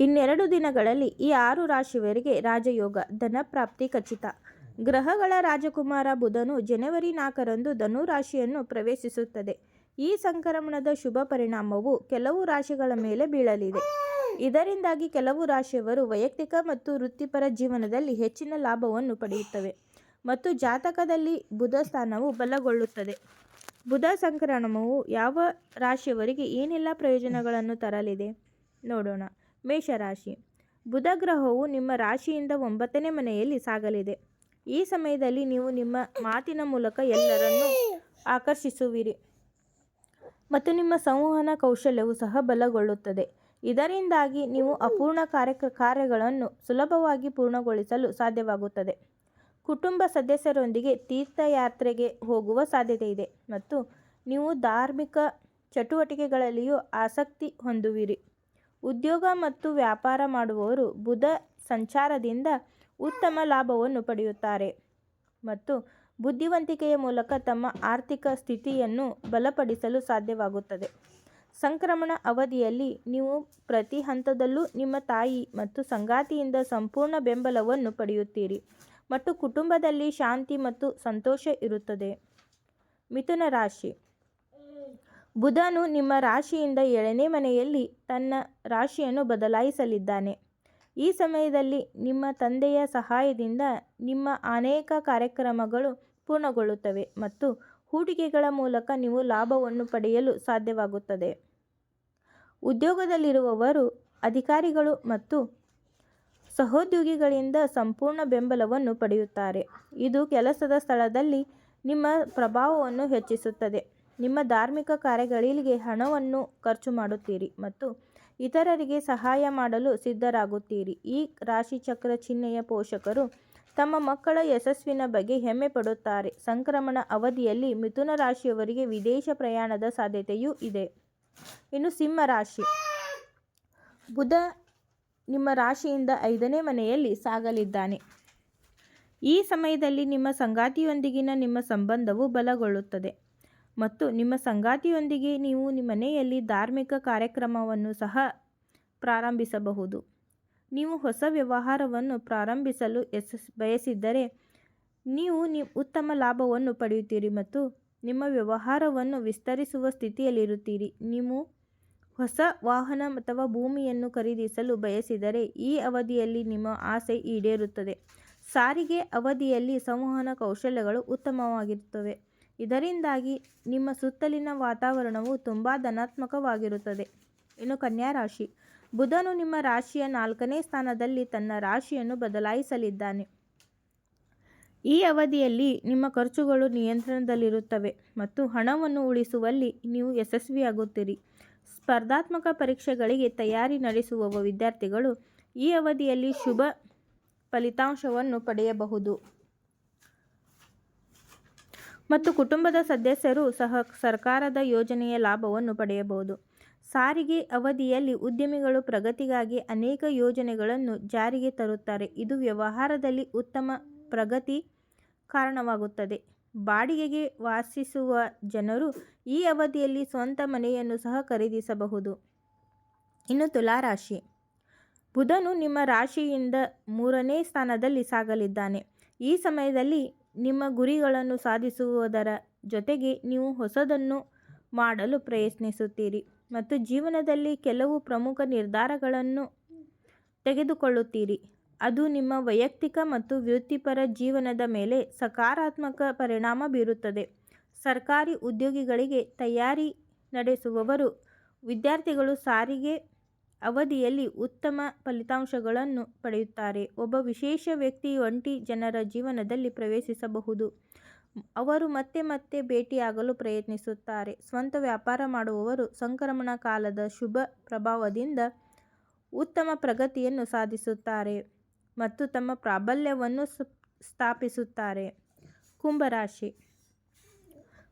ಇನ್ನೆರಡು ದಿನಗಳಲ್ಲಿ ಈ ಆರು ರಾಶಿಯವರಿಗೆ ರಾಜಯೋಗ ಧನಪ್ರಾಪ್ತಿ ಖಚಿತ. ಗ್ರಹಗಳ ರಾಜಕುಮಾರ ಬುಧನು ಜನವರಿ ನಾಲ್ಕರಂದು ಧನು ರಾಶಿಯನ್ನು ಪ್ರವೇಶಿಸುತ್ತದೆ. ಈ ಸಂಕ್ರಮಣದ ಶುಭ ಪರಿಣಾಮವು ಕೆಲವು ರಾಶಿಗಳ ಮೇಲೆ ಬೀಳಲಿದೆ. ಇದರಿಂದಾಗಿ ಕೆಲವು ರಾಶಿಯವರು ವೈಯಕ್ತಿಕ ಮತ್ತು ವೃತ್ತಿಪರ ಜೀವನದಲ್ಲಿ ಹೆಚ್ಚಿನ ಲಾಭವನ್ನು ಪಡೆಯುತ್ತವೆ ಮತ್ತು ಜಾತಕದಲ್ಲಿ ಬುಧ ಸ್ಥಾನವು ಬಲಗೊಳ್ಳುತ್ತದೆ. ಬುಧ ಸಂಕ್ರಮಣವು ಯಾವ ರಾಶಿಯವರಿಗೆ ಏನೆಲ್ಲ ಪ್ರಯೋಜನಗಳನ್ನು ತರಲಿದೆ ನೋಡೋಣ. ಮೇಷರಾಶಿ. ಬುಧ ಗ್ರಹವು ನಿಮ್ಮ ರಾಶಿಯಿಂದ ಒಂಬತ್ತನೇ ಮನೆಯಲ್ಲಿ ಸಾಗಲಿದೆ. ಈ ಸಮಯದಲ್ಲಿ ನೀವು ನಿಮ್ಮ ಮಾತಿನ ಮೂಲಕ ಎಲ್ಲರನ್ನು ಆಕರ್ಷಿಸುವಿರಿ. ಮತ್ತು ನಿಮ್ಮ ಸಂವಹನ ಕೌಶಲ್ಯವು ಸಹ ಬಲಗೊಳ್ಳುತ್ತದೆ. ಇದರಿಂದಾಗಿ ನೀವು ಅಪೂರ್ಣ ಕಾರ್ಯ ಕಾರ್ಯಗಳನ್ನು ಸುಲಭವಾಗಿ ಪೂರ್ಣಗೊಳಿಸಲು ಸಾಧ್ಯವಾಗುತ್ತದೆ. ಕುಟುಂಬ ಸದಸ್ಯರೊಂದಿಗೆ ತೀರ್ಥಯಾತ್ರೆಗೆ ಹೋಗುವ ಸಾಧ್ಯತೆ ಇದೆ. ಮತ್ತು ನೀವು ಧಾರ್ಮಿಕ ಚಟುವಟಿಕೆಗಳಲ್ಲಿಯೂ ಆಸಕ್ತಿ ಹೊಂದುವಿರಿ. ಉದ್ಯೋಗ ಮತ್ತು ವ್ಯಾಪಾರ ಮಾಡುವವರು ಬುಧ ಸಂಚಾರದಿಂದ ಉತ್ತಮ ಲಾಭವನ್ನು ಪಡೆಯುತ್ತಾರೆ ಮತ್ತು ಬುದ್ಧಿವಂತಿಕೆಯ ಮೂಲಕ ತಮ್ಮ ಆರ್ಥಿಕ ಸ್ಥಿತಿಯನ್ನು ಬಲಪಡಿಸಲು ಸಾಧ್ಯವಾಗುತ್ತದೆ. ಸಂಕ್ರಮಣ ಅವಧಿಯಲ್ಲಿ ನೀವು ಪ್ರತಿ ಹಂತದಲ್ಲೂ ನಿಮ್ಮ ತಾಯಿ ಮತ್ತು ಸಂಗಾತಿಯಿಂದ ಸಂಪೂರ್ಣ ಬೆಂಬಲವನ್ನು ಪಡೆಯುತ್ತೀರಿ. ಮತ್ತು ಕುಟುಂಬದಲ್ಲಿ ಶಾಂತಿ ಮತ್ತು ಸಂತೋಷ ಇರುತ್ತದೆ. ಮಿಥುನ ರಾಶಿ. ಬುಧನು ನಿಮ್ಮ ರಾಶಿಯಿಂದ ಏಳನೇ ಮನೆಯಲ್ಲಿ ತನ್ನ ರಾಶಿಯನ್ನು ಬದಲಾಯಿಸಲಿದ್ದಾನೆ. ಈ ಸಮಯದಲ್ಲಿ ನಿಮ್ಮ ತಂದೆಯ ಸಹಾಯದಿಂದ ನಿಮ್ಮ ಅನೇಕ ಕಾರ್ಯಕ್ರಮಗಳು ಪೂರ್ಣಗೊಳ್ಳುತ್ತವೆ ಮತ್ತು ಹೂಡಿಕೆಗಳ ಮೂಲಕ ನೀವು ಲಾಭವನ್ನು ಪಡೆಯಲು ಸಾಧ್ಯವಾಗುತ್ತದೆ. ಉದ್ಯೋಗದಲ್ಲಿರುವವರು, ಅಧಿಕಾರಿಗಳು ಮತ್ತು ಸಹೋದ್ಯೋಗಿಗಳಿಂದ ಸಂಪೂರ್ಣ ಬೆಂಬಲವನ್ನು ಪಡೆಯುತ್ತಾರೆ. ಇದು ಕೆಲಸದ ಸ್ಥಳದಲ್ಲಿ ನಿಮ್ಮ ಪ್ರಭಾವವನ್ನು ಹೆಚ್ಚಿಸುತ್ತದೆ. ನಿಮ್ಮ ಧಾರ್ಮಿಕ ಕಾರ್ಯಗಳಿಗೆ ಹಣವನ್ನು ಖರ್ಚು ಮಾಡುತ್ತೀರಿ ಮತ್ತು ಇತರರಿಗೆ ಸಹಾಯ ಮಾಡಲು ಸಿದ್ಧರಾಗುತ್ತೀರಿ. ಈ ರಾಶಿಚಕ್ರ ಚಿಹ್ನೆಯ ಪೋಷಕರು ತಮ್ಮ ಮಕ್ಕಳ ಯಶಸ್ಸಿನ ಬಗ್ಗೆ ಹೆಮ್ಮೆ ಪಡುತ್ತಾರೆ. ಸಂಕ್ರಮಣ ಅವಧಿಯಲ್ಲಿ ಮಿಥುನ ರಾಶಿಯವರಿಗೆ ವಿದೇಶ ಪ್ರಯಾಣದ ಸಾಧ್ಯತೆಯೂ ಇದೆ. ಇನ್ನು ಸಿಂಹ ರಾಶಿ. ಬುಧ ನಿಮ್ಮ ರಾಶಿಯಿಂದ ಐದನೇ ಮನೆಯಲ್ಲಿ ಸಾಗಲಿದ್ದಾನೆ. ಈ ಸಮಯದಲ್ಲಿ ನಿಮ್ಮ ಸಂಗಾತಿಯೊಂದಿಗಿನ ನಿಮ್ಮ ಸಂಬಂಧವು ಬಲಗೊಳ್ಳುತ್ತದೆ. ಮತ್ತು ನಿಮ್ಮ ಸಂಗಾತಿಯೊಂದಿಗೆ ನೀವು ನಿಮ್ಮ ಮನೆಯಲ್ಲಿ ಧಾರ್ಮಿಕ ಕಾರ್ಯಕ್ರಮವನ್ನು ಸಹ ಪ್ರಾರಂಭಿಸಬಹುದು. ನೀವು ಹೊಸ ವ್ಯವಹಾರವನ್ನು ಪ್ರಾರಂಭಿಸಲು ಯಶಸ್ ಬಯಸಿದ್ದರೆ ನೀವು ನಿ, ಉತ್ತಮ ಲಾಭವನ್ನು ಪಡೆಯುತ್ತೀರಿ ಮತ್ತು ನಿಮ್ಮ ವ್ಯವಹಾರವನ್ನು ವಿಸ್ತರಿಸುವ ಸ್ಥಿತಿಯಲ್ಲಿರುತ್ತೀರಿ. ನೀವು ಹೊಸ ವಾಹನ ಅಥವಾ ಭೂಮಿಯನ್ನು ಖರೀದಿಸಲು ಬಯಸಿದರೆ ಈ ಅವಧಿಯಲ್ಲಿ ನಿಮ್ಮ ಆಸೆ ಈಡೇರುತ್ತದೆ. ಸಾರಿಗೆ ಅವಧಿಯಲ್ಲಿ ಸಂವಹನ ಕೌಶಲ್ಯಗಳು ಉತ್ತಮವಾಗಿರುತ್ತವೆ. ಇದರಿಂದಾಗಿ ನಿಮ್ಮ ಸುತ್ತಲಿನ ವಾತಾವರಣವು ತುಂಬ ಧನಾತ್ಮಕವಾಗಿರುತ್ತದೆ. ಇನ್ನು ಕನ್ಯಾ ರಾಶಿ. ಬುಧನು ನಿಮ್ಮ ರಾಶಿಯ ನಾಲ್ಕನೇ ಸ್ಥಾನದಲ್ಲಿ ತನ್ನ ರಾಶಿಯನ್ನು ಬದಲಾಯಿಸಲಿದ್ದಾನೆ. ಈ ಅವಧಿಯಲ್ಲಿ ನಿಮ್ಮ ಖರ್ಚುಗಳು ನಿಯಂತ್ರಣದಲ್ಲಿರುತ್ತವೆ ಮತ್ತು ಹಣವನ್ನು ಉಳಿಸುವಲ್ಲಿ ನೀವು ಯಶಸ್ವಿಯಾಗುತ್ತೀರಿ. ಸ್ಪರ್ಧಾತ್ಮಕ ಪರೀಕ್ಷೆಗಳಿಗೆ ತಯಾರಿ ನಡೆಸುವ ವಿದ್ಯಾರ್ಥಿಗಳು ಈ ಅವಧಿಯಲ್ಲಿ ಶುಭ ಫಲಿತಾಂಶವನ್ನು ಪಡೆಯಬಹುದು. ಮತ್ತು ಕುಟುಂಬದ ಸದಸ್ಯರು ಸಹ ಸರ್ಕಾರದ ಯೋಜನೆಯ ಲಾಭವನ್ನು ಪಡೆಯಬಹುದು. ಸಾರಿಗೆ ಅವಧಿಯಲ್ಲಿ ಉದ್ಯಮಿಗಳು ಪ್ರಗತಿಗಾಗಿ ಅನೇಕ ಯೋಜನೆಗಳನ್ನು ಜಾರಿಗೆ ತರುತ್ತಾರೆ. ಇದು ವ್ಯವಹಾರದಲ್ಲಿ ಉತ್ತಮ ಪ್ರಗತಿ ಕಾರಣವಾಗುತ್ತದೆ. ಬಾಡಿಗೆಗೆ ವಾಸಿಸುವ ಜನರು ಈ ಅವಧಿಯಲ್ಲಿ ಸ್ವಂತ ಮನೆಯನ್ನು ಸಹ ಖರೀದಿಸಬಹುದು. ಇನ್ನು ತುಲಾರಾಶಿ. ಬುಧನು ನಿಮ್ಮ ರಾಶಿಯಿಂದ ಮೂರನೇ ಸ್ಥಾನದಲ್ಲಿ ಸಾಗಲಿದ್ದಾನೆ. ಈ ಸಮಯದಲ್ಲಿ ನಿಮ್ಮ ಗುರಿಗಳನ್ನು ಸಾಧಿಸುವುದರ ಜೊತೆಗೆ ನೀವು ಹೊಸದನ್ನು ಮಾಡಲು ಪ್ರಯತ್ನಿಸುತ್ತೀರಿ ಮತ್ತು ಜೀವನದಲ್ಲಿ ಕೆಲವು ಪ್ರಮುಖ ನಿರ್ಧಾರಗಳನ್ನು ತೆಗೆದುಕೊಳ್ಳುತ್ತೀರಿ. ಅದು ನಿಮ್ಮ ವೈಯಕ್ತಿಕ ಮತ್ತು ವೃತ್ತಿಪರ ಜೀವನದ ಮೇಲೆ ಸಕಾರಾತ್ಮಕ ಪರಿಣಾಮ ಬೀರುತ್ತದೆ. ಸರ್ಕಾರಿ ಉದ್ಯೋಗಿಗಳಿಗೆ ತಯಾರಿ ನಡೆಸುವವರು ವಿದ್ಯಾರ್ಥಿಗಳು ಸಾರಿಗೆ ಅವಧಿಯಲ್ಲಿ ಉತ್ತಮ ಫಲಿತಾಂಶಗಳನ್ನು ಪಡೆಯುತ್ತಾರೆ. ಒಬ್ಬ ವಿಶೇಷ ವ್ಯಕ್ತಿ ಒಂಟಿ ಜನರ ಜೀವನದಲ್ಲಿ ಪ್ರವೇಶಿಸಬಹುದು. ಅವರು ಮತ್ತೆ ಮತ್ತೆ ಭೇಟಿಯಾಗಲು ಪ್ರಯತ್ನಿಸುತ್ತಾರೆ. ಸ್ವಂತ ವ್ಯಾಪಾರ ಮಾಡುವವರು ಸಂಕ್ರಮಣ ಕಾಲದ ಶುಭ ಪ್ರಭಾವದಿಂದ ಉತ್ತಮ ಪ್ರಗತಿಯನ್ನು ಸಾಧಿಸುತ್ತಾರೆ ಮತ್ತು ತಮ್ಮ ಪ್ರಾಬಲ್ಯವನ್ನು ಸ್ಥಾಪಿಸುತ್ತಾರೆ. ಕುಂಭರಾಶಿ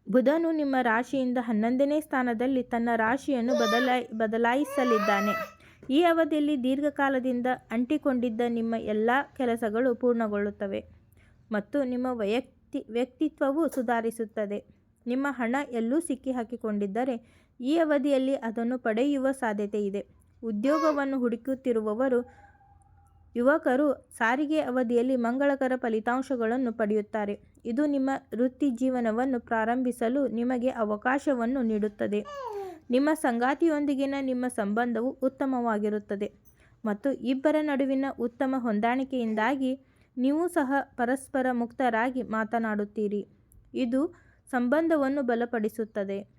ಬುಧನು ನಿಮ್ಮ ರಾಶಿಯಿಂದ ಹನ್ನೊಂದನೇ ಸ್ಥಾನದಲ್ಲಿ ತನ್ನ ರಾಶಿಯನ್ನು ಬದಲಾಯಿ, ಬದಲಾಯಿಸಲಿದ್ದಾನೆ. ಈ ಅವಧಿಯಲ್ಲಿ ದೀರ್ಘಕಾಲದಿಂದ ಅಂಟಿಕೊಂಡಿದ್ದ ನಿಮ್ಮ ಎಲ್ಲ ಕೆಲಸಗಳು ಪೂರ್ಣಗೊಳ್ಳುತ್ತವೆ ಮತ್ತು ನಿಮ್ಮ ವೈಯಕ್ತಿ, ವ್ಯಕ್ತಿತ್ವವು ಸುಧಾರಿಸುತ್ತದೆ ನಿಮ್ಮ ಹಣ ಎಲ್ಲೂ ಸಿಕ್ಕಿಹಾಕಿಕೊಂಡಿದ್ದರೆ ಈ ಅವಧಿಯಲ್ಲಿ ಅದನ್ನು ಪಡೆಯುವ ಸಾಧ್ಯತೆ ಇದೆ ಉದ್ಯೋಗವನ್ನು ಹುಡುಕುತ್ತಿರುವವರು, ಯುವಕರು ಸಾರಿಗೆ ಅವಧಿಯಲ್ಲಿ ಮಂಗಳಕರ ಫಲಿತಾಂಶಗಳನ್ನು ಪಡೆಯುತ್ತಾರೆ. ಇದು ನಿಮ್ಮ ವೃತ್ತಿಜೀವನವನ್ನು ಪ್ರಾರಂಭಿಸಲು ನಿಮಗೆ ಅವಕಾಶವನ್ನು ನೀಡುತ್ತದೆ. ನಿಮ್ಮ ಸಂಗಾತಿಯೊಂದಿಗಿನ ನಿಮ್ಮ ಸಂಬಂಧವು ಉತ್ತಮವಾಗಿರುತ್ತದೆ ಮತ್ತು ಇಬ್ಬರ ನಡುವಿನ ಉತ್ತಮ ಹೊಂದಾಣಿಕೆಯಿಂದಾಗಿ ನೀವು ಸಹ ಪರಸ್ಪರ ಮುಕ್ತರಾಗಿ ಮಾತನಾಡುತ್ತೀರಿ. ಇದು ಸಂಬಂಧವನ್ನು ಬಲಪಡಿಸುತ್ತದೆ.